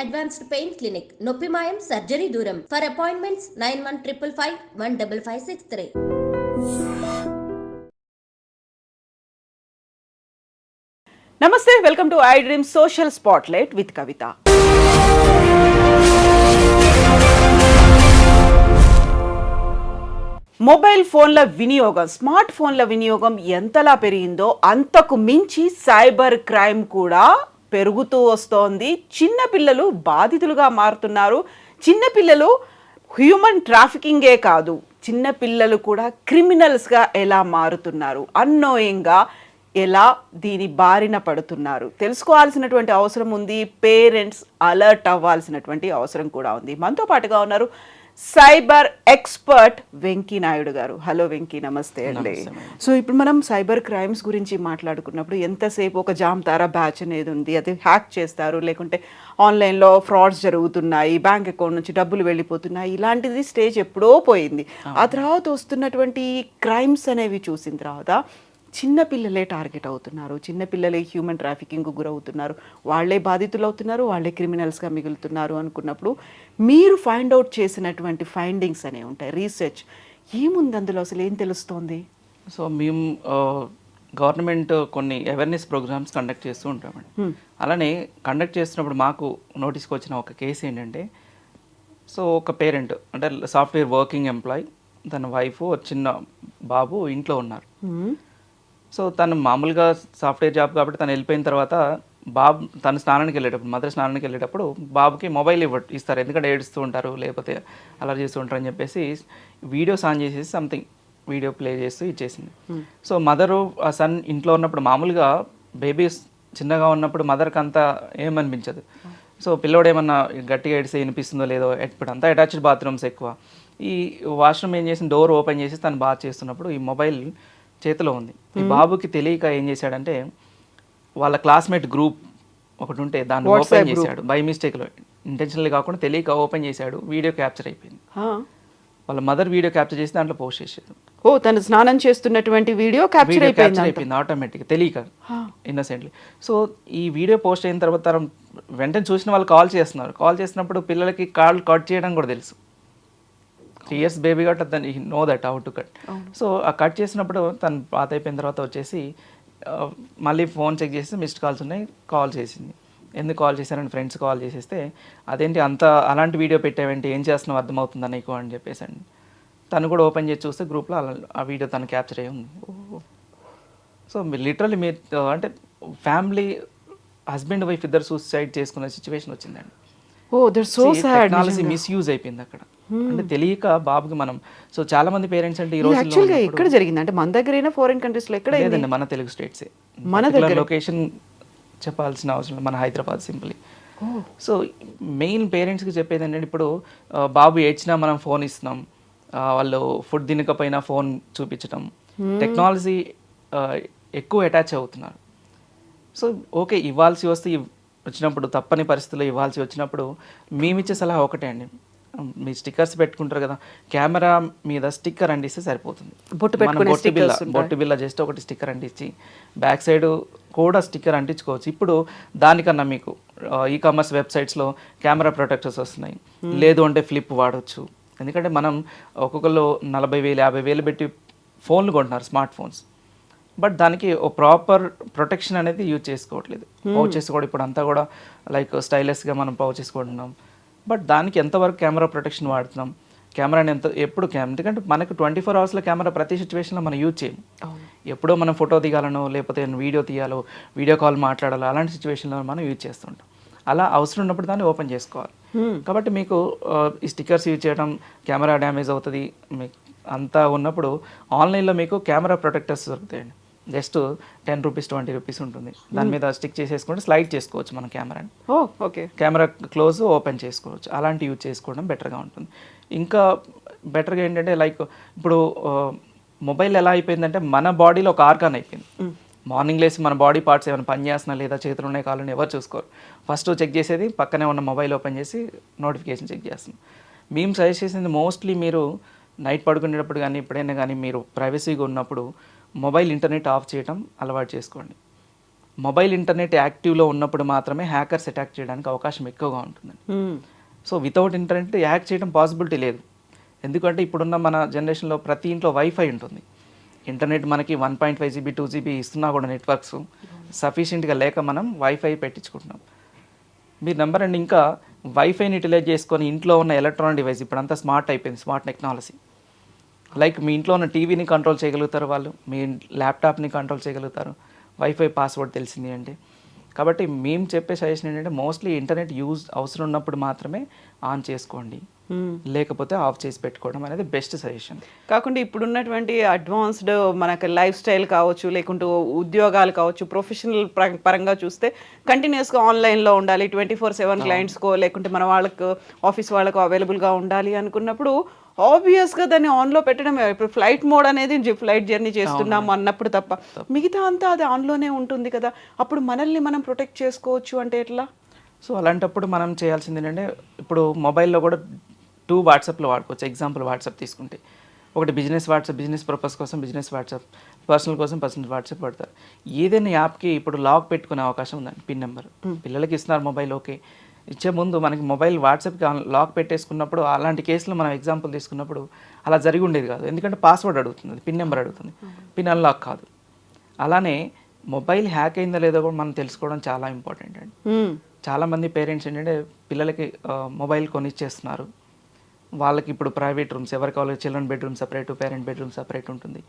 Advanced pain clinic నొప్పి మాయం surgery దూరం for appointments nine one triple five one double five six three నమస్తే welcome to I dream social spotlight with Kavitha mobile ఫోన్ల వినియోగం smart ఫోన్ల వినియోగం ఎంతలా పెరిగిందో అంతకు మించి సైబర్ క్రైమ్ కూడా పెరుగుతూ వస్తోంది. చిన్నపిల్లలు బాధితులుగా మారుతున్నారు. చిన్నపిల్లలు హ్యూమన్ ట్రాఫికింగే కాదు. చిన్నపిల్లలు కూడా క్రిమినల్స్గా ఎలా మారుతున్నారు? అన్నోయంగా ఎలా దీని బారిన పడుతున్నారు? తెలుసుకోవాల్సినటువంటి అవసరం ఉంది. పేరెంట్స్ అలర్ట్ అవ్వాల్సినటువంటి అవసరం కూడా ఉంది. మనతో పాటుగా ఉన్నారు సైబర్ ఎక్స్పర్ట్ వెంకీ నాయుడు గారు. హలో వెంకీ నమస్తే అండి. సో ఇప్పుడు మనం సైబర్ క్రైమ్స్ గురించి మాట్లాడుకున్నప్పుడు ఎంతసేపు ఒక జామ్తారా బ్యాచ్ అనేది ఉంది అది హ్యాక్ చేస్తారు లేకుంటే ఆన్లైన్లో ఫ్రాడ్స్ జరుగుతున్నాయి బ్యాంక్ అకౌంట్ నుంచి డబ్బులు వెళ్ళిపోతున్నాయి ఇలాంటిది స్టేజ్ ఎప్పుడో పోయింది. ఆ తర్వాత వస్తున్నటువంటి క్రైమ్స్ అనేవి చూసిన తర్వాత చిన్న పిల్లలే టార్గెట్ అవుతున్నారు. చిన్న పిల్లలే హ్యూమన్ ట్రాఫికింగ్కు గురవుతున్నారు. వాళ్ళే బాధితులు అవుతున్నారు వాళ్ళే క్రిమినల్స్గా మిగులుతున్నారు అనుకున్నప్పుడు మీరు ఫైండ్ అవుట్ చేసినటువంటి ఫైండింగ్స్ అనేవి ఉంటాయి. రీసెర్చ్ ఏముంది అందులో అసలు? ఏం తెలుస్తోంది? సో మేము గవర్నమెంట్ కొన్ని అవేర్నెస్ ప్రోగ్రామ్స్ కండక్ట్ చేస్తూ ఉంటామండి అలానే కండక్ట్ చేస్తున్నప్పుడు మాకు నోటీస్కి వచ్చిన ఒక కేసు ఏంటంటే సో ఒక పేరెంట్ అంటే సాఫ్ట్వేర్ వర్కింగ్ ఎంప్లాయ్ తన వైఫ్ చిన్న బాబు ఇంట్లో ఉన్నారు. సో తను మామూలుగా సాఫ్ట్వేర్ జాబ్ కాబట్టి తను వెళ్ళిపోయిన తర్వాత బాబు తను స్నానానికి వెళ్ళేటప్పుడు మదర్ స్నానానికి వెళ్ళేటప్పుడు బాబుకి మొబైల్ ఇవ్వ ఇస్తారు. ఎందుకంటే ఏడుస్తూ ఉంటారు లేకపోతే అలా చేస్తూ ఉంటారు అని చెప్పేసి వీడియోస్ ఆన్ చేసేసి సంథింగ్ వీడియో ప్లే చేస్తూ ఇచ్చేసింది. సో మదరు ఆ సన్ ఇంట్లో ఉన్నప్పుడు మామూలుగా బేబీస్ చిన్నగా ఉన్నప్పుడు మదర్కి అంతా ఏమనిపించదు. సో పిల్లోడు ఏమన్నా గట్టిగా ఏడిస్తే వినిపిస్తుందో లేదో ఇప్పుడు అంతా అటాచ్డ్ బాత్రూమ్స్ ఎక్కువ. ఈ వాష్రూమ్ ఏం చేసిన డోర్ ఓపెన్ చేసి తను బాత్ చేస్తున్నప్పుడు ఈ మొబైల్ చేతిలో ఉంది. ఈ బాబుకి తెలియక ఏం చేశాడంటే వాళ్ళ క్లాస్మేట్ గ్రూప్ ఒకటి ఉంటే దాన్ని ఓపెన్ చేశాడు. బై మిస్టేక్లో ఇంటెన్షనల్ కాకుండా తెలియక ఓపెన్ చేశాడు. వీడియో క్యాప్చర్ అయిపోయింది. వాళ్ళ మదర్ వీడియో క్యాప్చర్ చేసి దాంట్లో పోస్ట్ చేశారు ఓ తను స్నానం చేస్తున్నటువంటి వీడియో క్యాప్చర్ అయిపోయింది క్యాప్చర్ అయిపోయింది ఆటోమేటిక్ తెలియక ఇన్నసెంట్లీ సో ఈ వీడియో పోస్ట్ అయిన తర్వాత తరం వెంటనే చూసిన వాళ్ళు కాల్ చేస్తున్నారు. కాల్ చేసినప్పుడు పిల్లలకి కాల్ కట్ చేయడం కూడా తెలుసు. త్రీ ఇయర్స్ బేబీ కాబట్టి దాన్ని know that how to cut so ఆ కట్ చేసినప్పుడు తను పాత అయిపోయిన తర్వాత వచ్చేసి మళ్ళీ ఫోన్ చెక్ చేసి మిస్డ్ కాల్స్ ఉన్నాయి కాల్ చేసింది. ఎందుకు కాల్ చేశారని ఫ్రెండ్స్ కాల్ చేసేస్తే అదేంటి అంత అలాంటి వీడియో పెట్టావేంటి? ఏం చేస్తున్నావు? అర్థమవుతుందా నీకు? అని చెప్పేసి అండి. తను కూడా ఓపెన్ చేసి చూస్తే గ్రూప్లో ఆ వీడియో తను క్యాప్చర్ అయ్యి ఉంది. సో మీరు లిటరల్లీ మీ అంటే ఫ్యామిలీ హస్బెండ్ వైఫ్ ఇద్దరు సూసైడ్ చేసుకునే సిచ్యువేషన్ వచ్చిందండి. ఓ that so sad technology misuse అయిపోయింది అక్కడ. అంటే తెలియక బాబుకి మనం సో చాలా మంది పేరెంట్స్ అంటే ఈ రోజు యాక్చువల్గా ఎక్కడ జరిగింది? అంటే మన దగ్గరైనా ఫారిన్ కంట్రీస్లో ఎక్కడ అయింది? లేదండి మన తెలుగు స్టేట్సే మన లొకేషన్ చెప్పాల్సిన అవసరం. మన హైదరాబాద్ సింప్లీ. సో మెయిన్ పేరెంట్స్కి చెప్పేది ఏంటంటే ఇప్పుడు బాబు ఏడ్చినా మనం ఫోన్ ఇస్తున్నాం. వాళ్ళు ఫుడ్ తినకపోయినా ఫోన్ చూపించడం టెక్నాలజీ ఎక్కువ అటాచ్ అవుతున్నారు. సో ఓకే ఇవ్వాల్సి వస్తే వచ్చినప్పుడు తప్పని పరిస్థితుల్లో ఇవ్వాల్సి వచ్చినప్పుడు మేమిచ్చే సలహా ఒకటే అండి. మీ స్టిక్కర్స్ పెట్టుకుంటారు కదా కెమెరా మీద స్టిక్కర్ అంటిస్తే సరిపోతుంది. బొట్టు బొట్టు బిల్ల. బొట్టు బిల్ల జస్ట్ ఒకటి స్టిక్కర్ అంటించి బ్యాక్ సైడ్ కూడా స్టిక్కర్ అంటించుకోవచ్చు. ఇప్పుడు దానికన్నా మీకు ఈ కామర్స్ వెబ్సైట్స్లో కెమెరా ప్రొటెక్టర్స్ వస్తున్నాయి. లేదు అంటే ఫ్లిప్ వాడొచ్చు. ఎందుకంటే మనం ఒక్కొక్కరు నలభై వేలు యాభై వేలు పెట్టి ఫోన్లు కొంటున్నారు స్మార్ట్ ఫోన్స్. బట్ దానికి ఓ ప్రాపర్ ప్రొటెక్షన్ అనేది యూజ్ చేసుకోవట్లేదు. పౌచెస్ కూడా ఇప్పుడు అంతా కూడా లైక్ స్టైలెస్గా మనం పౌచెస్ కొంటున్నాం. బట్ దానికి ఎంతవరకు కెమెరా ప్రొటెక్షన్ వాడుతున్నాం? కెమెరాని ఎంత ఎప్పుడు కెమెరా ఎందుకంటే మనకు ట్వంటీ ఫోర్ అవర్స్లో కెమెరా ప్రతి సిచ్యువేషన్లో మనం యూజ్ చేయం ఎప్పుడో మనం ఫోటో దిగాలనో లేకపోతే వీడియో తీయాలో వీడియో కాల్ మాట్లాడాలో అలాంటి సిచ్యువేషన్లో మనం యూజ్ చేస్తుంటాం. అలా అవసరం ఉన్నప్పుడు దాన్ని ఓపెన్ చేసుకోవాలి. కాబట్టి మీకు ఈ స్టిక్కర్స్ యూజ్ చేయడం కెమెరా డ్యామేజ్ అవుతుంది మీకు అంతా ఉన్నప్పుడు ఆన్లైన్లో మీకు కెమెరా ప్రొటెక్టర్స్ దొరుకుతాయండి. Just ten rupees twenty rupees ఉంటుంది. దాని మీద స్టిక్ చేసేసుకుంటే స్లైడ్ చేసుకోవచ్చు మన కెమెరాని oh okay. Camera close open చేసుకోవచ్చు. అలాంటి యూజ్ చేసుకోవడం బెటర్గా ఉంటుంది. ఇంకా బెటర్గా ఏంటంటే లైక్ ఇప్పుడు మొబైల్ ఎలా అయిపోయిందంటే మన బాడీలో ఒక ఆర్గాన్ అయిపోయింది. మార్నింగ్ లేసి మన బాడీ పార్ట్స్ ఏమైనా పని చేస్తున్నా లేదా చేతులు ఉన్నాయి కాళ్ళని ఎవరు చూసుకోరు. ఫస్ట్ చెక్ చేసేది పక్కనే ఉన్న మొబైల్ ఓపెన్ చేసి నోటిఫికేషన్ చెక్ చేస్తాం మేము సజెస్ట్ చేసింది మోస్ట్లీ మీరు నైట్ పడుకునేటప్పుడు కానీ ఎప్పుడైనా కానీ మీరు ప్రైవసీగా ఉన్నప్పుడు మొబైల్ ఇంటర్నెట్ ఆఫ్ చేయడం అలవాటు చేసుకోండి. మొబైల్ ఇంటర్నెట్ యాక్టివ్లో ఉన్నప్పుడు మాత్రమే హ్యాకర్స్ అటాక్ చేయడానికి అవకాశం ఎక్కువగా ఉంటుందండి. సో వితౌట్ ఇంటర్నెట్ హ్యాక్ చేయడం పాసిబిలిటీ లేదు. ఎందుకంటే ఇప్పుడున్న మన జనరేషన్లో ప్రతి ఇంట్లో వైఫై ఉంటుంది. ఇంటర్నెట్ మనకి one point five GB two GB ఇస్తున్నా కూడా నెట్వర్క్స్ సఫిషియెంట్గా లేక మనం వైఫై పెట్టించుకుంటున్నాం. మీరు నెంబర్ అండ్ ఇంకా వైఫైని యూటిలైజ్ చేసుకొని ఇంట్లో ఉన్న ఎలక్ట్రానిక్ డివైస్ ఇప్పుడంతా స్మార్ట్ అయిపోయింది స్మార్ట్ టెక్నాలజీ. లైక్ మీ ఇంట్లో ఉన్న టీవీని కంట్రోల్ చేయగలుగుతారు వాళ్ళు మీ ల్యాప్టాప్ని కంట్రోల్ చేయగలుగుతారు. వైఫై పాస్వర్డ్ తెలిసింది అంటే. కాబట్టి మేము చెప్పే సజెషన్ ఏంటంటే మోస్ట్లీ ఇంటర్నెట్ యూజ్ అవసరం ఉన్నప్పుడు మాత్రమే ఆన్ చేసుకోండి. మ్మ్. లేకపోతే ఆఫ్ చేసి పెట్టుకోవడం అనేది బెస్ట్ సజెషన్ కాకుండా ఇప్పుడున్నటువంటి అడ్వాన్స్డ్ మనకి లైఫ్ స్టైల్ కావచ్చు లేకుంటే ఉద్యోగాలు కావచ్చు ప్రొఫెషనల్ పరంగా చూస్తే కంటిన్యూస్గా ఆన్లైన్లో ఉండాలి ట్వంటీ ఫోర్ సెవెన్ క్లయింట్స్కో లేకుంటే మన వాళ్ళకు ఆఫీస్ వాళ్ళకు అవైలబుల్గా ఉండాలి అనుకున్నప్పుడు ఆబ్వియస్గా దాన్ని ఆన్లో పెట్టడమే. ఇప్పుడు ఫ్లైట్ మోడ్ అనేది ఫ్లైట్ జర్నీ చేస్తున్నాం అన్నప్పుడు తప్ప. మిగతా అంతా అది ఆన్లోనే ఉంటుంది కదా. అప్పుడు మనల్ని మనం ప్రొటెక్ట్ చేసుకోవచ్చు అంటే ఎట్లా? సో అలాంటప్పుడు మనం చేయాల్సింది ఏంటంటే ఇప్పుడు మొబైల్లో కూడా టూ వాట్సాప్లో వాడుకోవచ్చు. ఎగ్జాంపుల్ వాట్సాప్ తీసుకుంటే. ఒకటి బిజినెస్ వాట్సాప్ బిజినెస్ పర్పస్ కోసం బిజినెస్ వాట్సాప్ పర్సనల్ కోసం పర్సనల్ వాట్సాప్ పడతారు ఏదైనా యాప్కి ఇప్పుడు లాక్ పెట్టుకునే అవకాశం ఉందండి పిన్ నెంబర్ పిల్లలకి ఇస్తున్నారు మొబైల్ ఓకే ఇచ్చే ముందు మనకి మొబైల్ వాట్సాప్కి లాక్ పెట్టేసుకున్నప్పుడు అలాంటి కేసులో మనం ఎగ్జాంపుల్ తీసుకున్నప్పుడు అలా జరిగి ఉండేది కాదు. ఎందుకంటే పాస్వర్డ్ అడుగుతుంది పిన్ నెంబర్ అడుగుతుంది. పిన్ అన్లాక్ కాదు. అలానే మొబైల్ హ్యాక్ అయిందో లేదో కూడా మనం తెలుసుకోవడం చాలా ఇంపార్టెంట్ అండి. చాలామంది పేరెంట్స్ ఏంటంటే పిల్లలకి మొబైల్ కొనిచ్చేస్తున్నారు. వాళ్ళకి ఇప్పుడు ప్రైవేట్ రూమ్స్ ఎవరికి వాళ్ళకి children bedroom separate parent bedroom separate ఉంటుంది.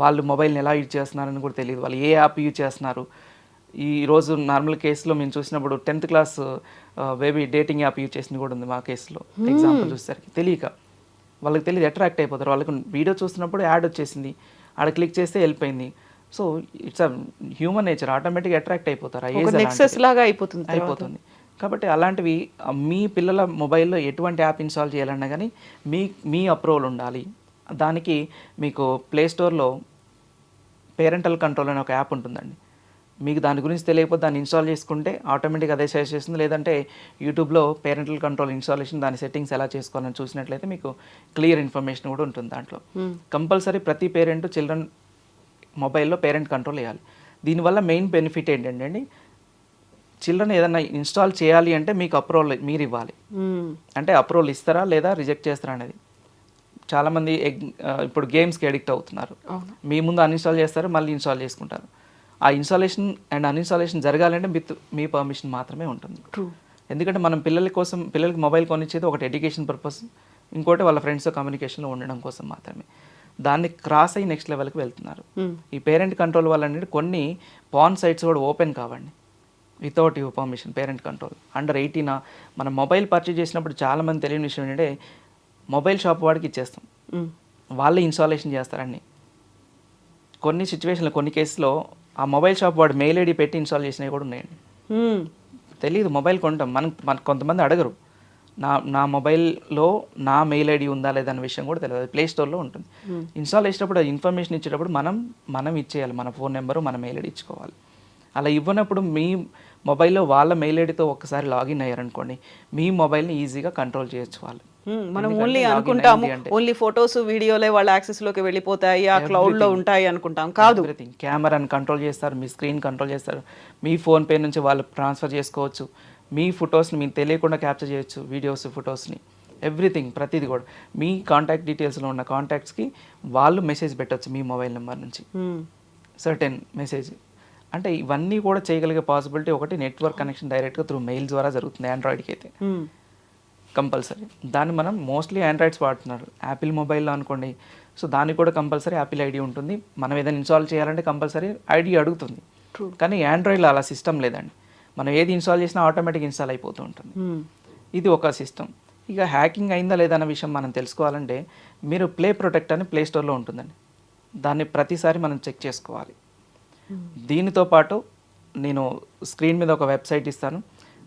వాళ్ళు మొబైల్ని ఎలా యూజ్ చేస్తున్నారని కూడా తెలియదు. వాళ్ళు ఏ యాప్ యూజ్ చేస్తున్నారు? ఈ రోజు నార్మల్ కేసులో మేము చూసినప్పుడు tenth class baby dating app use చేసింది కూడా ఉంది మా కేసులో. ఎగ్జాంపుల్ చూసేసరికి తెలియక. వాళ్ళకి తెలియదు అట్రాక్ట్ అయిపోతారు. వాళ్ళకి వీడియో చూస్తున్నప్పుడు యాడ్ వచ్చేసింది. ఆడ క్లిక్ చేస్తే వెళ్ళిపోయింది. So it's a human nature ఆటోమేటిక్గా అట్రాక్ట్ అయిపోతారు. లాగా అయిపోతుంది. అయిపోతుంది. కాబట్టి అలాంటివి మీ పిల్లల మొబైల్లో ఎటువంటి యాప్ ఇన్స్టాల్ చేయాలన్నా కానీ మీ మీ అప్రూవల్ ఉండాలి. దానికి మీకు ప్లే స్టోర్లో పేరెంటల్ కంట్రోల్ అనే ఒక యాప్ ఉంటుందండి. మీకు దాని గురించి తెలియకపోతే దాన్ని ఇన్స్టాల్ చేసుకుంటే ఆటోమేటిక్గా అదే సజెస్ట్ చేస్తుంది. లేదంటే యూట్యూబ్లో పేరెంటల్ కంట్రోల్ ఇన్స్టాలేషన్ దాని సెట్టింగ్స్ ఎలా చేసుకోవాలని చూసినట్లయితే మీకు క్లియర్ ఇన్ఫర్మేషన్ కూడా ఉంటుంది దాంట్లో. కంపల్సరీ ప్రతి పేరెంట్ చిల్డ్రన్ మొబైల్లో పేరెంట్ కంట్రోల్ వేయాలి దీనివల్ల మెయిన్ బెనిఫిట్ ఏంటంటే అండి చిల్డ్రన్ ఏదైనా ఇన్స్టాల్ చేయాలి అంటే మీకు అప్రూవల్ మీరు ఇవ్వాలి. మ్మ్. అంటే అప్రూవల్ ఇస్తారా లేదా రిజెక్ట్ చేస్తారా అనేది. చాలామంది ఇప్పుడు గేమ్స్కి అడిక్ట్ అవుతున్నారు. మీ ముందు అన్ఇన్స్టాల్ చేస్తారు మళ్ళీ ఇన్స్టాల్ చేసుకుంటారు. ఆ ఇన్స్టాలేషన్ అండ్ అన్ఇన్స్టాలేషన్ జరగాలంటే విత్ మీ పర్మిషన్ మాత్రమే ఉంటుంది. ఎందుకంటే మనం పిల్లల కోసం పిల్లలకి మొబైల్ కొనిచ్చేది ఒకటి ఎడ్యుకేషన్ పర్పస్ ఇంకోటి వాళ్ళ ఫ్రెండ్స్తో కమ్యూనికేషన్లో ఉండడం కోసం మాత్రమే. దాన్ని క్రాస్ అయ్యి నెక్స్ట్ లెవెల్కి వెళ్తున్నారు. ఈ పేరెంట్ కంట్రోల్ వల్ల అనేది కొన్ని పాన్ సైట్స్ కూడా ఓపెన్ కావండి. Without your permission parent control. Under ఎయిటీనా మనం మొబైల్ పర్చేజ్ చేసినప్పుడు చాలా మంది తెలియని విషయం ఏంటంటే మొబైల్ షాప్ వాడికి ఇచ్చేస్తాం. మ్మ్. వాళ్ళే ఇన్స్టాలేషన్ చేస్తారండి కొన్ని సిచ్యువేషన్లో కొన్ని కేసులో ఆ మొబైల్ షాప్ వాడు మెయిల్ ఐడి పెట్టి ఇన్స్టాల్ చేసినవి కూడా ఉన్నాయండి. తెలియదు మొబైల్ కొంటాం. మనం మన కొంతమంది అడగరు. నా నా మొబైల్లో నా మెయిల్ ఐడి ఉందా లేదా అనే విషయం కూడా తెలియదు ప్లే స్టోర్లో ఉంటుంది. ఇన్స్టాల్ చేసేటప్పుడు ఇన్ఫర్మేషన్ ఇచ్చేటప్పుడు మనం మనం ఇచ్చేయాలి. మన ఫోన్ నెంబరు మన మెయిల్ ఐడి ఇచ్చుకోవాలి. అలా ఇవ్వనప్పుడు మీ మొబైల్లో వాళ్ళ మెయిల్ ఐడితో ఒక్కసారి లాగిన్ అయ్యారనుకోండి మీ మొబైల్ని ఈజీగా కంట్రోల్ చేయొచ్చు వాళ్ళు. మనం ఎందుకంటే ఓన్లీ అనుకుంటాము ఓన్లీ ఫొటోస్ వీడియోలే వాళ్ళ యాక్సెస్లోకి వెళ్ళిపోతాయి ఆ క్లౌడ్లో ఉంటాయి అనుకుంటాం. కాదు. కెమెరాని కంట్రోల్ చేస్తారు మీ స్క్రీన్ కంట్రోల్ చేస్తారు. మీ ఫోన్ పే నుంచి వాళ్ళు ట్రాన్స్ఫర్ చేసుకోవచ్చు. మీ ఫొటోస్ని మీకు తెలియకుండా క్యాప్చర్ చేయొచ్చు వీడియోస్ ఫొటోస్ని ఎవ్రీథింగ్ ప్రతిదీ కూడా. మీ కాంటాక్ట్ డీటెయిల్స్లో ఉన్న కాంటాక్ట్స్కి వాళ్ళు మెసేజ్ పెట్టొచ్చు మీ మొబైల్ నెంబర్ నుంచి. సర్టెన్ మెసేజ్ అంటే ఇవన్నీ కూడా చేయగలిగే పాసిబిలిటీ ఒకటి నెట్వర్క్ కనెక్షన్ డైరెక్ట్గా త్రూ మెయిల్ ద్వారా జరుగుతుంది ఆండ్రాయిడ్కి అయితే. మ్మ్. కంపల్సరీ. దాన్ని మనం మోస్ట్లీ ఆండ్రాయిడ్స్ వాడుతున్నారు. యాపిల్ మొబైల్లో అనుకోండి. సో దానికి కూడా కంపల్సరీ యాపిల్ ఐడి ఉంటుంది. మనం ఏదైనా ఇన్స్టాల్ చేయాలంటే కంపల్సరీ ఐడి అడుగుతుంది. కానీ ఆండ్రాయిడ్లో అలా సిస్టమ్ లేదండి. మనం ఏది ఇన్స్టాల్ చేసినా ఆటోమేటిక్ ఇన్స్టాల్ అయిపోతూ ఉంటుంది. మ్మ్. ఇది ఒక సిస్టమ్. ఇక హ్యాకింగ్ అయిందా లేదా అన్న విషయం మనం తెలుసుకోవాలంటే మీరు ప్లే ప్రొటెక్ట్ అని ప్లే స్టోర్లో ఉంటుందండి. దాన్ని ప్రతిసారి మనం చెక్ చేసుకోవాలి. దీనితో పాటు నేను స్క్రీన్ మీద ఒక వెబ్సైట్ ఇస్తాను.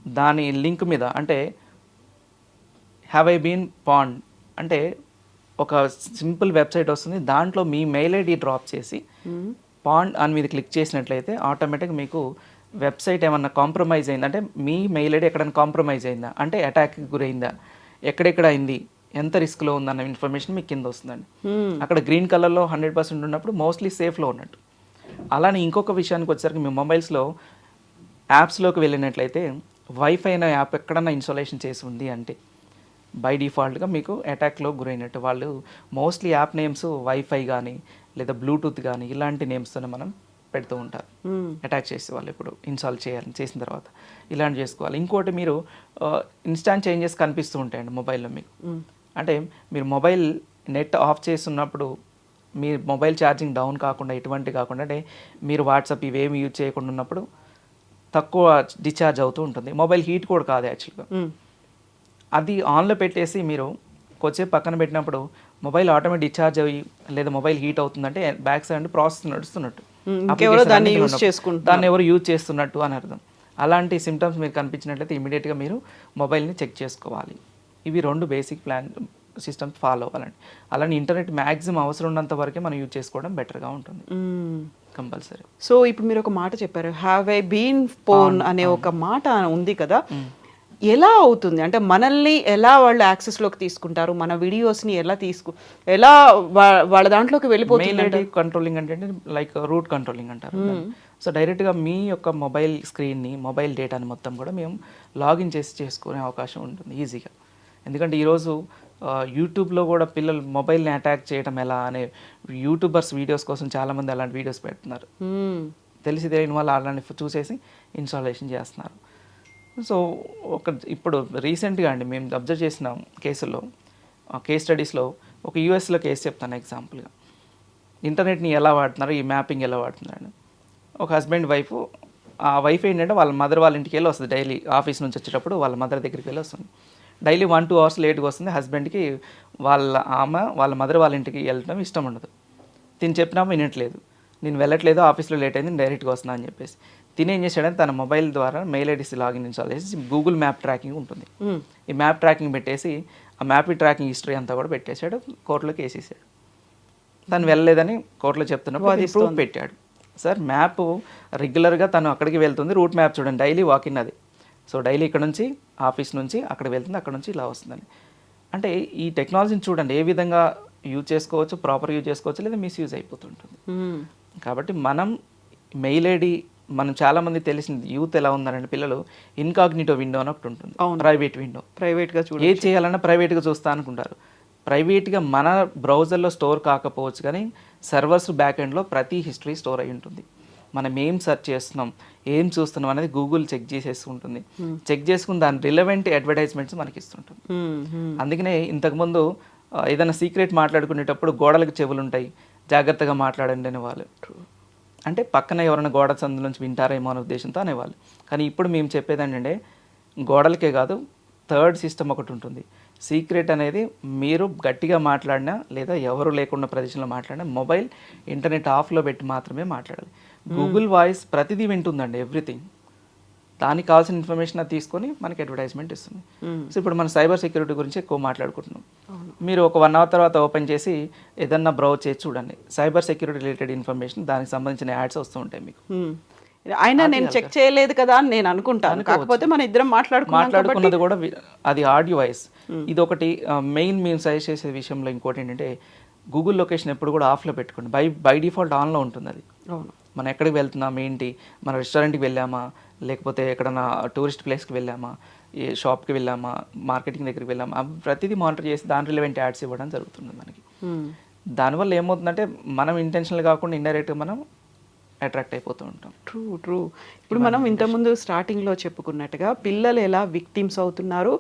దాని లింక్ మీద అంటే హ్యావ్ ఐ బీన్ పాండ్ అంటే ఒక సింపుల్ వెబ్సైట్ వస్తుంది. దాంట్లో మీ మెయిల్ ఐడి డ్రాప్ చేసి పాండ్ అని మీద క్లిక్ చేసినట్లయితే ఆటోమేటిక్ మీకు వెబ్సైట్ ఏమన్నా కాంప్రమైజ్ అయిందా? అంటే మీ మెయిల్ ఐడి ఎక్కడైనా కాంప్రమైజ్ అయిందా? అంటే అటాక్కి గురైందా? ఎక్కడెక్కడ అయింది? ఎంత రిస్క్లో ఉందన్న ఇన్ఫర్మేషన్ మీకు కింద వస్తుందండి. అక్కడ గ్రీన్ కలర్లో హండ్రెడ్ పర్సెంట్ ఉన్నప్పుడు మోస్ట్లీ సేఫ్లో ఉన్నట్టు. అలానే ఇంకొక విషయానికి వచ్చేసరికి మీ మొబైల్స్లో యాప్స్లోకి వెళ్ళినట్లయితే వైఫై అనే యాప్ ఎక్కడన్నా ఇన్స్టాలేషన్ చేసి ఉంది అంటే బై డిఫాల్ట్గా మీకు అటాక్లో గురైనట్టు. వాళ్ళు మోస్ట్లీ యాప్ నేమ్స్ వైఫై కానీ లేదా బ్లూటూత్ కానీ ఇలాంటి నేమ్స్తోనే మనం పెడుతూ ఉంటారు. అటాక్ చేసే వాళ్ళు ఇప్పుడు ఇన్స్టాల్ చేయాలి చేసిన తర్వాత. ఇలాంటి చేసుకోవాలి. ఇంకోటి మీరు ఇన్స్టాంట్ చేంజెస్ కనిపిస్తూ ఉంటాయండి మొబైల్లో మీకు. అంటే మీరు మొబైల్ నెట్ ఆఫ్ చేస్తున్నప్పుడు మీ మొబైల్ ఛార్జింగ్ డౌన్ కాకుండా ఎటువంటి కాకుండా అంటే మీరు వాట్సాప్ ఇవేమి యూజ్ చేయకుండా ఉన్నప్పుడు తక్కువ డిశ్చార్జ్ అవుతూ ఉంటుంది. మొబైల్ హీట్ కూడా కాదు యాక్చువల్గా అది ఆన్లో పెట్టేసి మీరు కొద్దిసేపు పక్కన పెట్టినప్పుడు మొబైల్ ఆటోమేటిక్ డిశ్చార్జ్ అయ్యి లేదా మొబైల్ హీట్ అవుతుందంటే బ్యాక్ సైడ్ ప్రాసెస్ నడుస్తున్నట్టు. దాన్ని ఉన్నప్పుడు. చేసుకుంటున్నారు. దాన్ని ఎవరు యూజ్ చేస్తున్నట్టు అని అర్థం. అలాంటి సిమ్టమ్స్ మీకు కనిపించినట్లయితే ఇమీడియట్గా మీరు మొబైల్ని చెక్ చేసుకోవాలి. ఇవి రెండు బేసిక్ ప్లాన్ సిస్టమ్స్ ఫాలో అవ్వాలండి. అలానే ఇంటర్నెట్ మ్యాక్సిమం అవసరం ఉన్నంత వరకే మనం యూజ్ చేసుకోవడం బెటర్గా ఉంటుంది. కంపల్సరీ. సో ఇప్పుడు మీరు ఒక మాట చెప్పారు. హ్యావ్ ఐ బీన్ పోన్ అనే ఒక మాట ఉంది కదా. ఎలా అవుతుంది? అంటే మనల్ని ఎలా వాళ్ళు యాక్సెస్లోకి తీసుకుంటారు? మన వీడియోస్ని ఎలా తీసుకు ఎలా వాళ్ళ దాంట్లోకి వెళ్ళిపోతుంది కంట్రోలింగ్ అంటే లైక్ రూట్ కంట్రోలింగ్ అంటారు. సో డైరెక్ట్గా మీ యొక్క మొబైల్ స్క్రీన్ని మొబైల్ డేటాని మొత్తం కూడా మేము లాగిన్ చేసి చేసుకునే అవకాశం ఉంటుంది ఈజీగా ఎందుకంటే ఈరోజు యూట్యూబ్లో కూడా పిల్లలు మొబైల్ని అటాక్ చేయడం ఎలా అనే యూట్యూబర్స్ వీడియోస్ కోసం చాలామంది అలాంటి వీడియోస్ పెడుతున్నారు. మ్మ్. తెలిసి తెలియని వాళ్ళు అలాంటి చూసేసి ఇన్స్టాలేషన్ చేస్తున్నారు. సో ఒక ఇప్పుడు రీసెంట్గా అండి మేము అబ్జర్వ్ చేసిన కేసుల్లో కేస్ స్టడీస్లో ఒక యూఎస్లో కేసు చెప్తాను ఎగ్జాంపుల్గా. ఇంటర్నెట్ని ఎలా వాడుతున్నారు ఈ మ్యాపింగ్ ఎలా వాడుతున్నారు ఒక హస్బెండ్ వైఫ్ ఆ వైఫ్ ఏంటంటే వాళ్ళ మదర్ వాళ్ళ ఇంటికి వెళ్ళి వస్తుంది డైలీ ఆఫీస్ నుంచి వచ్చేటప్పుడు వాళ్ళ మదర్ దగ్గరికి వెళ్ళి వస్తుంది. డైలీ వన్ టూ అవర్స్ లేట్గా వస్తుంది హస్బెండ్కి వాళ్ళ ఆమె వాళ్ళ మదర్ వాళ్ళ ఇంటికి వెళ్ళడం ఇష్టం ఉండదు. తిని చెప్పినా వినట్లేదు. నేను వెళ్ళట్లేదు ఆఫీస్లో లేట్ అయింది డైరెక్ట్గా వస్తున్నా అని చెప్పేసి. తిని ఏం చేశాడంటే తన మొబైల్ ద్వారా మెయిల్ ఐడీస్ లాగిన్ ఇన్స్టాల్ చేసి గూగుల్ మ్యాప్ ట్రాకింగ్ ఉంటుంది. ఈ మ్యాప్ ట్రాకింగ్ పెట్టేసి ఆ మ్యాప్ ట్రాకింగ్ హిస్టరీ అంతా కూడా పెట్టేశాడు కోర్టులోకి వేసేసాడు. తను వెళ్ళలేదని కోర్టులో చెప్తున్నప్పుడు ప్రూఫ్ పెట్టాడు. సార్ మ్యాప్ రెగ్యులర్గా తను అక్కడికి వెళ్తుంది రూట్ మ్యాప్ చూడండి డైలీ వాకిన్ అది. సో డైలీ ఇక్కడ నుంచి ఆఫీస్ నుంచి అక్కడ వెళ్తుంది అక్కడ నుంచి ఇలా వస్తుందని. అంటే ఈ టెక్నాలజీని చూడండి ఏ విధంగా యూజ్ చేసుకోవచ్చు ప్రాపర్ యూజ్ చేసుకోవచ్చు లేదా మిస్యూజ్ అయిపోతుంటుంది. కాబట్టి మనం మెయిల్ ఐడి మనం చాలామంది తెలిసింది యూత్ ఎలా ఉన్నారంటే పిల్లలు ఇన్కాగ్నిటో విండో అని ఒకటి ఉంటుంది. Private window. ప్రైవేట్గా చూడ ఏది చేయాలన్నా ప్రైవేట్గా చూస్తా అనుకుంటారు. ప్రైవేట్గా మన బ్రౌజర్లో స్టోర్ కాకపోవచ్చు కానీ సర్వర్స్ బ్యాక్ ఎండ్లో ప్రతి హిస్టరీ స్టోర్ అయి ఉంటుంది. మనం ఏం సెర్చ్ చేస్తున్నాం ఏం చూస్తున్నాం అనేది గూగుల్ చెక్ చేసేసుకుంటుంది చెక్ చేసుకుని దాని రిలవెంట్ అడ్వర్టైజ్మెంట్స్ మనకి ఇస్తుంటుంది. అందుకనే ఇంతకుముందు ఏదైనా సీక్రెట్ మాట్లాడుకునేటప్పుడు గోడలకు చెవులు ఉంటాయి జాగ్రత్తగా మాట్లాడండి అనేవాళ్ళు అంటే పక్కన ఎవరైనా గోడ సందు నుంచి వింటారేమో అనే ఉద్దేశంతో అనేవాళ్ళు. కానీ ఇప్పుడు మేము చెప్పేది ఏంటంటే గోడలకే కాదు థర్డ్ సిస్టమ్ ఒకటి ఉంటుంది. సీక్రెట్ అనేది మీరు గట్టిగా మాట్లాడినా లేదా ఎవరు లేకుండా ప్రదేశంలో మాట్లాడినా మొబైల్ ఇంటర్నెట్ ఆఫ్లో పెట్టి మాత్రమే మాట్లాడాలి. గూగుల్ వాయిస్ ప్రతిదీ వింటుందండి ఎవ్రీథింగ్. దానికి కావాల్సిన ఇన్ఫర్మేషన్ అది తీసుకొని మనకి అడ్వర్టైజ్మెంట్ ఇస్తుంది. సో ఇప్పుడు మనం సైబర్ సెక్యూరిటీ గురించి ఎక్కువ మాట్లాడుకుంటున్నాం. మీరు ఒక వన్ అవర్ తర్వాత ఓపెన్ చేసి ఏదన్నా బ్రౌజ్ చేసి చూడండి. సైబర్ సెక్యూరిటీ రిలేటెడ్ ఇన్ఫర్మేషన్ దానికి సంబంధించిన యాడ్స్ వస్తూ ఉంటాయి మీకు. అయినా నేను చెక్ చేయలేదు కదా అని నేను అనుకుంటాను. కాకపోతే మన ఇద్దరం మాట్లాడుకున్నాం మాట్లాడుకున్నది కూడా అది ఆడియో వాయిస్ ఇది ఒకటి మెయిన్ మేము సజెస్ట్ చేసే విషయంలో ఇంకోటి ఏంటంటే గూగుల్ లొకేషన్ ఎప్పుడు కూడా ఆఫ్లో పెట్టుకోండి. బై బై డిఫాల్ట్ ఆన్లో ఉంటుంది అది. అవును. మనం ఎక్కడికి వెళ్తున్నాం ఏంటి మన రెస్టారెంట్కి వెళ్ళామా లేకపోతే ఎక్కడన్నా టూరిస్ట్ ప్లేస్కి వెళ్ళామా ఏ షాప్కి వెళ్ళామా మార్కెటింగ్ దగ్గరికి వెళ్ళామా ప్రతిదీ మానిటర్ చేసి దాని రిలవెంట్ యాడ్స్ ఇవ్వడం జరుగుతుంది మనకి. దానివల్ల ఏమవుతుందంటే మనం ఇంటెన్షనల్ కాకుండా ఇండైరెక్ట్గా మనం అట్రాక్ట్ అయిపోతూ ఉంటాం. ట్రూ ట్రూ ఇప్పుడు మనం ఇంతకుముందు స్టార్టింగ్లో చెప్పుకున్నట్టుగా పిల్లలు ఎలా విక్టిమ్స్ అవుతున్నారు?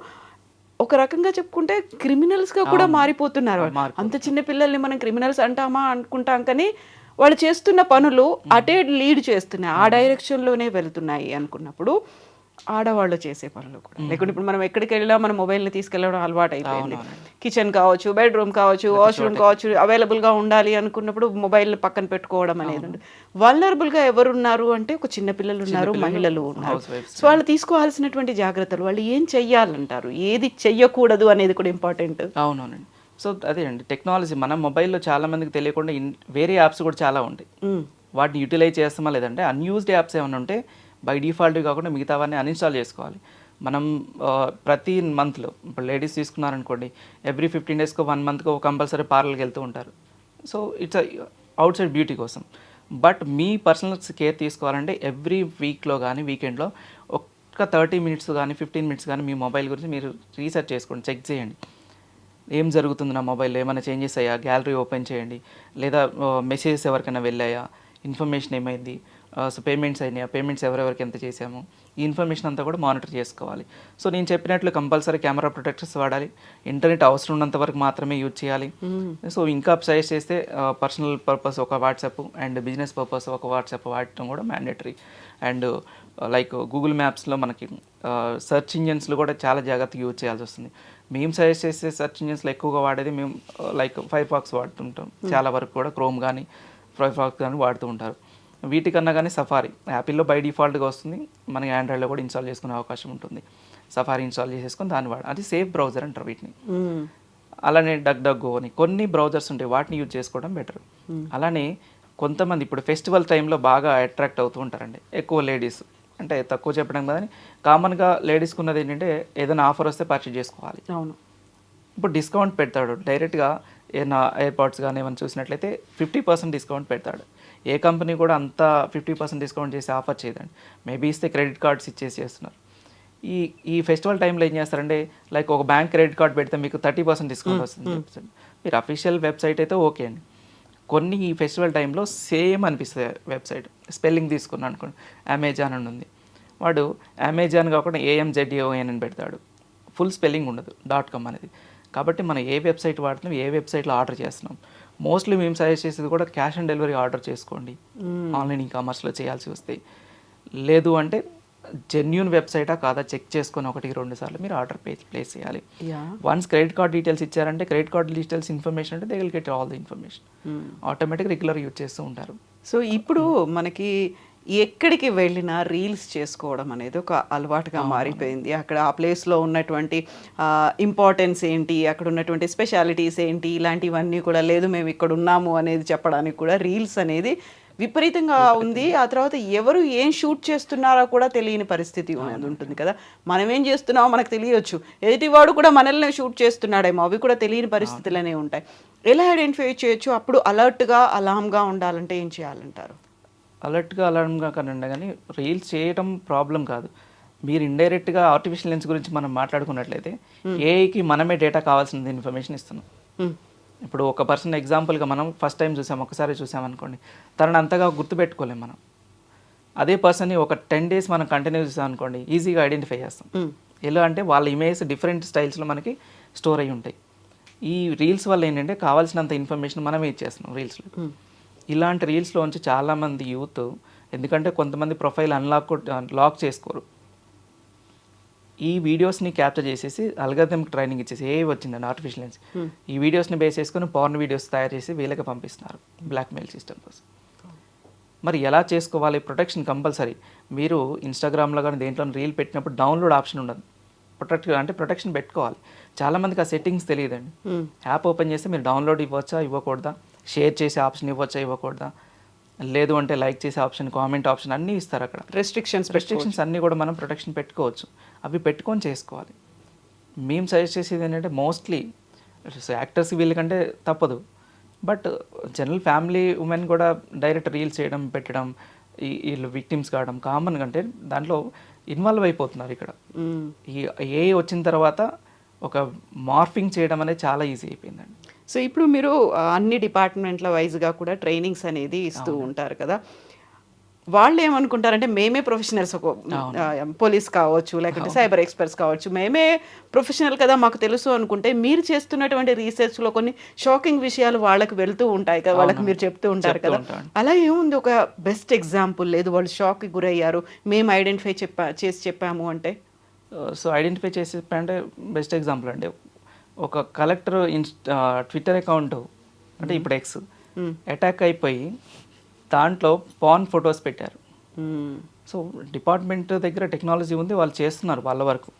ఒక రకంగా చెప్పుకుంటే క్రిమినల్స్గా కూడా మారిపోతున్నారు. అంత చిన్న పిల్లల్ని మనం క్రిమినల్స్ అంటామా అనుకుంటాం కానీ వాళ్ళు చేస్తున్న పనులు అటే లీడ్ చేస్తున్నాయి. ఆ డైరెక్షన్లోనే వెళ్తున్నాయి అనుకున్నప్పుడు ఆడవాళ్ళు చేసే పనులు కూడా. లేకుంటే ఇప్పుడు మనం ఎక్కడికి వెళ్ళినా మన మొబైల్ని తీసుకెళ్ళడం అలవాటు అయిపోయింది కిచెన్ కావచ్చు బెడ్రూమ్ కావచ్చు వాష్రూమ్ కావచ్చు available గా ఉండాలి అనుకున్నప్పుడు మొబైల్ పక్కన పెట్టుకోవడం అనేది ఉంటుంది. Vulnerable గా ఎవరు ఉన్నారు అంటే ఒక చిన్న పిల్లలు ఉన్నారు మహిళలు ఉన్నారు. సో వాళ్ళు తీసుకోవాల్సినటువంటి జాగ్రత్తలు వాళ్ళు ఏం చెయ్యాలంటారు? ఏది చెయ్యకూడదు అనేది కూడా ఇంపార్టెంట్ అవునవునండి. సో అదే అండి టెక్నాలజీ మన మొబైల్లో చాలా మందికి తెలియకుండా వేరే యాప్స్ కూడా చాలా ఉంటాయి. వాటిని యూటిలైజ్ చేస్తామా లేదంటే అన్యూజ్డ్ యాప్స్ ఏమైనా ఉంటే బై డిఫాల్ట్ కాకుండా మిగతావన్నీ అన్ఇన్స్టాల్ చేసుకోవాలి. మనం ప్రతి మంత్లో ఇప్పుడు లేడీస్ తీసుకున్నారనుకోండి ఎవ్రీ ఫిఫ్టీన్ డేస్కో వన్ మంత్కో కంపల్సరీ పార్లర్కి వెళ్తూ ఉంటారు. So it's outside beauty కోసం. బట్ మీ పర్సనల్ కేర్ తీసుకోవాలంటే ఎవ్రీ వీక్లో కానీ వీకెండ్లో ఒక్క థర్టీ మినిట్స్ కానీ ఫిఫ్టీన్ మినిట్స్ కానీ మీ మొబైల్ గురించి మీరు రీసెర్చ్ చేసుకోండి చెక్ చేయండి. ఏం జరుగుతుంది నా మొబైల్లో ఏమైనా చేంజెస్ అయ్యా? గ్యాలరీ ఓపెన్ చేయండి. లేదా మెసేజెస్ ఎవరికైనా వెళ్ళాయా? ఇన్ఫర్మేషన్ ఏమైంది? సో పేమెంట్స్ అయినాయా? పేమెంట్స్ ఎవరెవరికి ఎంత చేసాము ఈ ఇన్ఫర్మేషన్ అంతా కూడా మానిటర్ చేసుకోవాలి. సో నేను చెప్పినట్లు కంపల్సరీ కెమెరా ప్రొటెక్టర్స్ వాడాలి. ఇంటర్నెట్ అవసరం ఉన్నంత వరకు మాత్రమే యూజ్ చేయాలి. సో ఇంకా సజెస్ట్ చేస్తే పర్సనల్ పర్పస్ ఒక వాట్సాప్ అండ్ బిజినెస్ పర్పస్ ఒక వాట్సాప్ వాడటం కూడా మ్యాండేటరీ అండ్ లైక్ గూగుల్ మ్యాప్స్లో మనకి సెర్చ్ ఇంజన్స్లో కూడా చాలా జాగ్రత్తగా యూజ్ చేయాల్సి వస్తుంది. మేము సజెస్ట్ చేసే సెర్చ్ ఇంజన్స్లో ఎక్కువగా వాడేది మేము లైక్ ఫైర్ ఫాక్స్ వాడుతుంటాం. చాలా వరకు కూడా క్రోమ్ కానీ ఫైర్ ఫాక్స్ కానీ వాడుతూ ఉంటారు. వీటికన్నా కానీ సఫారీ యాపిల్లో బై డిఫాల్ట్గా వస్తుంది. మనకి ఆండ్రాయిడ్లో కూడా ఇన్స్టాల్ చేసుకునే అవకాశం ఉంటుంది. సఫారీ ఇన్స్టాల్ చేసేసుకొని దాన్ని వాడ అది సేఫ్ బ్రౌజర్ అంటారు వీటిని. అలానే డగ్ డగ్ గో అని కొన్ని బ్రౌజర్స్ ఉంటాయి వాటిని యూజ్ చేసుకోవడం బెటర్. అలానే కొంతమంది ఇప్పుడు ఫెస్టివల్ టైంలో బాగా అట్రాక్ట్ అవుతూ ఉంటారండి. ఎక్కువ లేడీస్ అంటే తక్కువ చెప్పడం కానీ కామన్గా లేడీస్కి ఉన్నది ఏంటంటే ఏదైనా ఆఫర్ వస్తే పర్చేజ్ చేసుకోవాలి. అవును. ఇప్పుడు డిస్కౌంట్ పెడతాడు. డైరెక్ట్గా ఏదైనా ఎయిర్పాడ్స్ కానీ ఏమైనా చూసినట్లయితే ఫిఫ్టీ పర్సెంట్ డిస్కౌంట్ పెడతాడు. ఏ కంపెనీ కూడా అంత ఫిఫ్టీ పర్సెంట్ డిస్కౌంట్ చేసి ఆఫర్ చేయదండి. మేబీ ఇస్తే క్రెడిట్ కార్డ్స్ ఇచ్చేసి చేస్తున్నారు ఈ ఈ ఫెస్టివల్ టైంలో ఏం చేస్తారంటే లైక్ ఒక బ్యాంక్ క్రెడిట్ కార్డ్ పెడితే మీకు థర్టీ పర్సెంట్ డిస్కౌంట్ వస్తుంది. మీరు అఫీషియల్ వెబ్సైట్ అయితే ఓకే అండి. కొన్ని ఈ ఫెస్టివల్ టైంలో సేమ్ అనిపిస్తుంది వెబ్సైట్. స్పెల్లింగ్ తీసుకున్నాను అనుకోండి. అమెజాన్ అని ఉంది. వాడు అమెజాన్ కాకుండా A M Z A O N అని పెడతాడు. ఫుల్ స్పెల్లింగ్ ఉండదు. డాట్ కామ్ అనేది. కాబట్టి మనం ఏ వెబ్సైట్ వాడుతున్నాం ఏ వెబ్సైట్లో ఆర్డర్ చేస్తున్నాం. మోస్ట్లీ మేము సజెస్ట్ చేసేది కూడా క్యాష్ ఆన్ డెలివరీ ఆర్డర్ చేసుకోండి. ఆన్లైన్ ఈ కామర్స్లో చేయాల్సి వస్తాయి లేదు అంటే జెన్యున్ వెబ్సైటా కాదా? చెక్ చేసుకొని ఒకటికి రెండు సార్లు మీరు ఆర్డర్ పే ప్లేస్ చేయాలి. వన్స్ క్రెడిట్ కార్డ్ డీటెయిల్స్ ఇచ్చారంటే క్రెడిట్ కార్డ్ డీటెయిల్స్ ఇన్ఫర్మేషన్ అంటే they will get all the information automatic regular use చేస్తూ ఉంటారు. సో ఇప్పుడు మనకి ఎక్కడికి వెళ్ళినా రీల్స్ చేసుకోవడం అనేది ఒక అలవాటుగా మారిపోయింది. అక్కడ ఆ ప్లేస్లో ఉన్నటువంటి ఇంపార్టెన్స్ ఏంటి? అక్కడ ఉన్నటువంటి స్పెషాలిటీస్ ఏంటి? ఇలాంటివన్నీ కూడా లేదు మేము ఇక్కడ ఉన్నాము అనేది చెప్పడానికి కూడా రీల్స్ అనేది విపరీతంగా ఉంది. ఆ తర్వాత ఎవరు ఏం షూట్ చేస్తున్నారో కూడా తెలియని పరిస్థితి అనేది ఉంటుంది కదా. మనం ఏం చేస్తున్నామో మనకు తెలియచ్చు. ఎదుటివాడు కూడా మనల్ని షూట్ చేస్తున్నాడేమో అవి కూడా తెలియని పరిస్థితులనే ఉంటాయి. ఎలా ఐడెంటిఫై చేయొచ్చు? అప్పుడు అలర్ట్గా అలామ్గా ఉండాలంటే ఏం చేయాలంటారు? అలర్ట్గా అలారంగా కనండి కానీ రీల్స్ చేయటం ప్రాబ్లం కాదు. మీరు ఇండైరెక్ట్గా ఆర్టిఫిషియల్ లెన్స్ గురించి మనం మాట్లాడుకున్నట్లయితే ఏఐకి మనమే డేటా కావాల్సిన ఇన్ఫర్మేషన్ ఇస్తున్నాం. ఇప్పుడు ఒక పర్సన్ ఎగ్జాంపుల్గా మనం ఫస్ట్ టైం చూసాం ఒకసారి చూసాం అనుకోండి తనని అంతగా గుర్తుపెట్టుకోలేం మనం. అదే పర్సన్ని ఒక టెన్ డేస్ మనం కంటిన్యూ చూసాం అనుకోండి ఈజీగా ఐడెంటిఫై చేస్తాం. ఎలా అంటే వాళ్ళ ఇమేజ్ డిఫరెంట్ స్టైల్స్లో మనకి స్టోర్ అయి ఉంటాయి. ఈ రీల్స్ వల్ల ఏంటంటే కావాల్సినంత ఇన్ఫర్మేషన్ మనమే ఇచ్చేస్తున్నాం రీల్స్లో. ఇలాంటి రీల్స్లోంచి చాలామంది యూత్ ఎందుకంటే కొంతమంది ప్రొఫైల్ అన్లాక్ లాక్ చేసుకోరు. ఈ వీడియోస్ని క్యాప్చర్ చేసేసి అల్గరిథమ్ ట్రైనింగ్ ఇచ్చేసి ఏ వచ్చిందండి ఆర్టిఫిషియల్ లెన్స్ ఈ వీడియోస్ని బేస్ చేసుకొని పవర్న్ వీడియోస్ తయారు చేసి వీళ్ళకి పంపిస్తున్నారు బ్లాక్మెయిల్ సిస్టమ్ కోసం. మరి ఎలా చేసుకోవాలి? ప్రొటెక్షన్ కంపల్సరీ మీరు ఇన్స్టాగ్రామ్లో కానీ దేంట్లో రీల్ పెట్టినప్పుడు డౌన్లోడ్ ఆప్షన్ ఉండదు. ప్రొటెక్ట్ అంటే ప్రొటెక్షన్ పెట్టుకోవాలి. చాలామందికి ఆ సెట్టింగ్స్ తెలియదండి. యాప్ ఓపెన్ చేస్తే మీరు డౌన్లోడ్ ఇవ్వచ్చా? ఇవ్వకూడదా? షేర్ చేసే ఆప్షన్ ఇవ్వచ్చా ఇవ్వకూడదా? లేదు అంటే లైక్ చేసే ఆప్షన్ కామెంట్ ఆప్షన్ అన్నీ ఇస్తారు అక్కడ. రెస్ట్రిక్షన్స్ రెస్ట్రిక్షన్స్ అన్నీ కూడా మనం ప్రొటెక్షన్ పెట్టుకోవచ్చు. అవి పెట్టుకొని చేసుకోవాలి. మేము సజెస్ట్ చేసేది ఏంటంటే మోస్ట్లీ యాక్టర్స్ వీళ్ళకంటే తప్పదు. బట్ జనరల్ ఫ్యామిలీ ఉమెన్ కూడా డైరెక్ట్ రీల్స్ చేయడం పెట్టడం ఈ వీళ్ళు విక్టిమ్స్ కావడం కామన్ అంటే దాంట్లో ఇన్వాల్వ్ అయిపోతున్నారు ఇక్కడ. ఈ ఏ వచ్చిన తర్వాత ఒక మార్ఫింగ్ చేయడం అనేది చాలా ఈజీ అయిపోయిందండి. సో ఇప్పుడు మీరు అన్ని డిపార్ట్మెంట్ల వైజ్గా కూడా ట్రైనింగ్స్ అనేది ఇస్తూ ఉంటారు కదా. వాళ్ళు ఏమనుకుంటారంటే మేమే ప్రొఫెషనల్స్ ఒక పోలీస్ కావచ్చు లేకుంటే సైబర్ ఎక్స్పర్ట్స్ కావచ్చు మేమే ప్రొఫెషనల్ కదా మాకు తెలుసు అనుకుంటే మీరు చేస్తున్నటువంటి రీసెర్చ్లో కొన్ని షాకింగ్ విషయాలు వాళ్ళకి వెళ్తూ ఉంటాయి కదా వాళ్ళకి మీరు చెప్తూ ఉంటారు కదా. అలా ఏముంది? ఒక బెస్ట్ ఎగ్జాంపుల్ లేదు వాళ్ళు షాక్కి గురయ్యారు మేము ఐడెంటిఫై చెప్పా చేసి చెప్పాము అంటే? సో ఐడెంటిఫై చేసి అంటే బెస్ట్ ఎగ్జాంపుల్ అండి. ఒక కలెక్టర్ ఇన్స్టా ట్విట్టర్ అకౌంట్ అంటే ఇప్పుడు ఎక్స్ అటాక్ అయిపోయి దాంట్లో పాన్ ఫొటోస్ పెట్టారు. సో డిపార్ట్మెంట్ దగ్గర టెక్నాలజీ ఉంది వాళ్ళు చేస్తున్నారు వాళ్ళ వరకు.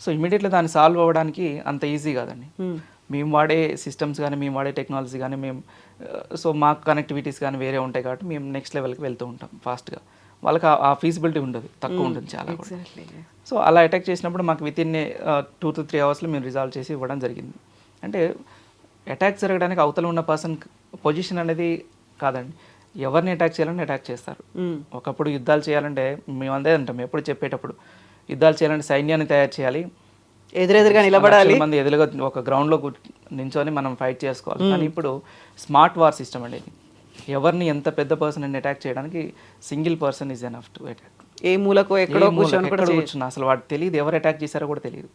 సో ఇమీడియట్లీ దాన్ని సాల్వ్ అవ్వడానికి అంత ఈజీ కాదండి. మేము. వాడే సిస్టమ్స్ కానీ మేము వాడే టెక్నాలజీ కానీ మేము సో మాకు కనెక్టివిటీస్ కానీ వేరే ఉంటాయి కాబట్టి మేము నెక్స్ట్ లెవెల్కి వెళ్తూ ఉంటాం ఫాస్ట్గా వాళ్ళకి ఆ- ఫీజిబిలిటీ ఉండదు. తక్కువ ఉంటుంది చాలా కూడా. సో అలా అటాక్ చేసినప్పుడు మాకు within two to three అవర్స్లో మేము రిజాల్వ్ చేసి ఇవ్వడం జరిగింది. అంటే అటాక్ జరగడానికి అవతల ఉన్న పర్సన్ పొజిషన్ అనేది కాదండి. ఎవరిని అటాక్ చేయాలని అటాక్ చేస్తారు. మ్మ్. ఒకప్పుడు యుద్ధాలు చేయాలంటే మేము అందే అంటాం ఎప్పుడు చెప్పేటప్పుడు. యుద్ధాలు చేయాలంటే సైన్యాన్ని తయారు చేయాలి. ఎదురెదురుగా నిలబడాలి. మంది ఎదురుగా ఒక గ్రౌండ్లో నించొని మనం ఫైట్ చేసుకోవాలి. కానీ ఇప్పుడు స్మార్ట్ వార్ సిస్టమ్ అండి ఇది. ఎవరిని ఎంత పెద్ద పర్సన్ అటాక్ చేయడానికి single person is enough to attack a మూలకు ఎక్కడో కూర్చొని కూడా. కూర్చున్నా అసలు వాడు తెలియదు ఎవరు అటాక్ చేశారో కూడా తెలియదు